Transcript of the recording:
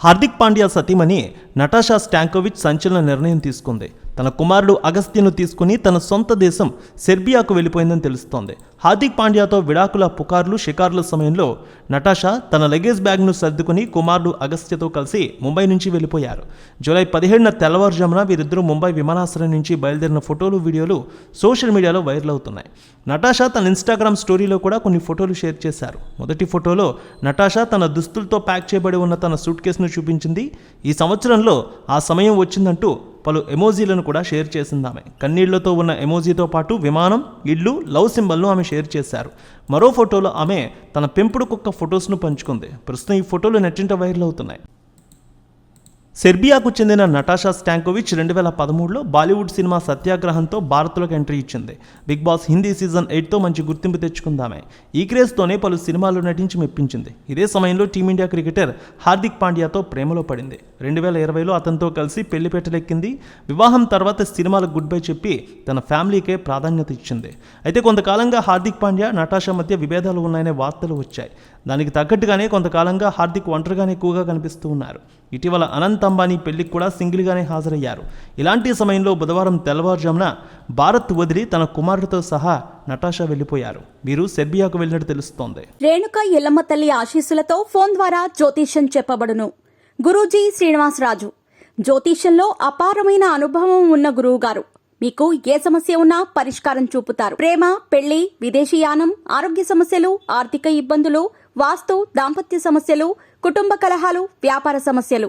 హార్దిక్ పాండ్యా సతీమణి Natasha Stankovic సంచలన నిర్ణయం తీసుకుంది. తన కుమారుడు అగస్త్యను తీసుకుని తన సొంత దేశం సెర్బియాకు వెళ్ళిపోయిందని తెలుస్తోంది. హార్దిక్ పాండ్యాతో విడాకుల పుకార్లు షికార్ల సమయంలో నటాషా తన లగేజ్ బ్యాగ్ను సర్దుకుని కుమారుడు అగస్త్యతో కలిసి ముంబై నుంచి వెళ్ళిపోయారు. జూలై పదిహేడున తెల్లవారుజామున వీరిద్దరూ ముంబై విమానాశ్రయం నుంచి బయలుదేరిన ఫోటోలు వీడియోలు సోషల్ మీడియాలో వైరల్ అవుతున్నాయి. నటాషా తన ఇన్స్టాగ్రామ్ స్టోరీలో కూడా కొన్ని ఫోటోలు షేర్ చేశారు. మొదటి ఫోటోలో నటాషా తన దుస్తులతో ప్యాక్ చేయబడి ఉన్న తన సూట్ కేసును చూపించింది. ఈ సంవత్సరంలో ఆ సమయం వచ్చిందంటూ పలు ఎమోజీలను కూడా షేర్ చేసింది ఆమె కన్నీళ్ళతో ఉన్న ఎమోజీతో పాటు విమానం ఇల్లు లవ్ సింబల్ను ఆమె షేర్ చేశారు. మరో ఫోటోలో ఆమె తన పెంపుడు కుక్క ఫొటోస్ను పంచుకుంది. ప్రస్తుతం ఈ ఫోటోలు నెట్టింట వైరల్ అవుతున్నాయి. సెర్బియాకు చెందిన నటాషా స్టాంకోవిచ్ రెండు వేల పదమూడులో బాలీవుడ్ సినిమా సత్యాగ్రహంతో భారత్లోకి ఎంట్రీ ఇచ్చింది. బిగ్ బాస్ హిందీ సీజన్ ఎయిట్తో మంచి గుర్తింపు తెచ్చుకుందామే. ఈ క్రేజ్తోనే పలు సినిమాల్లో నటించి మెప్పించింది. ఇదే సమయంలో టీమిండియా క్రికెటర్ హార్దిక్ పాండ్యాతో ప్రేమలో పడింది. రెండు వేల ఇరవైలో అతనితో కలిసి పెళ్ళి పెట్టలెక్కింది. వివాహం తర్వాత సినిమాలకు గుడ్ బై చెప్పి తన ఫ్యామిలీకే ప్రాధాన్యత ఇచ్చింది. అయితే కొంతకాలంగా హార్దిక్ పాండ్యా నటాషా మధ్య విభేదాలు ఉన్నాయనే వార్తలు వచ్చాయి. దానికి తగ్గట్టుగానే కొంతకాలంగా హార్దిక్ ఒంటరిగానే ఎక్కువగా కనిపిస్తూ ఉన్నారు. ఇటీవల అనంత అంబానీ పెళ్ళికి కూడా సింగిల్గానే హాజరయ్యారు. ఇలాంటి సమయంలో బుధవారం తెల్లవారుజామున భారత్ వదిలి తన కుమారుడితో సహా నటాషా వెళ్ళిపోయారు. వీరు సెర్బియాకు వెళ్ళినట్టు తెలుస్తోంది. రేణుక ఎల్లమ్మ తల్లి ఆశీస్సులతో ఫోన్ ద్వారా జ్యోతిష్యం చెప్పబడును. గురూజీ శ్రీనివాసరాజు. జ్యోతిష్యంలో అపారమైన అనుభవం ఉన్న గురువు గారు మీకు ఏ సమస్య ఉన్నా పరిష్కారం చూపుతారు. ప్రేమ పెళ్ళి విదేశీయానం ఆరోగ్య సమస్యలు ఆర్థిక ఇబ్బందులు వాస్తు దాంపత్య సమస్యలు కుటుంబ కలహాలు వ్యాపార సమస్యలు.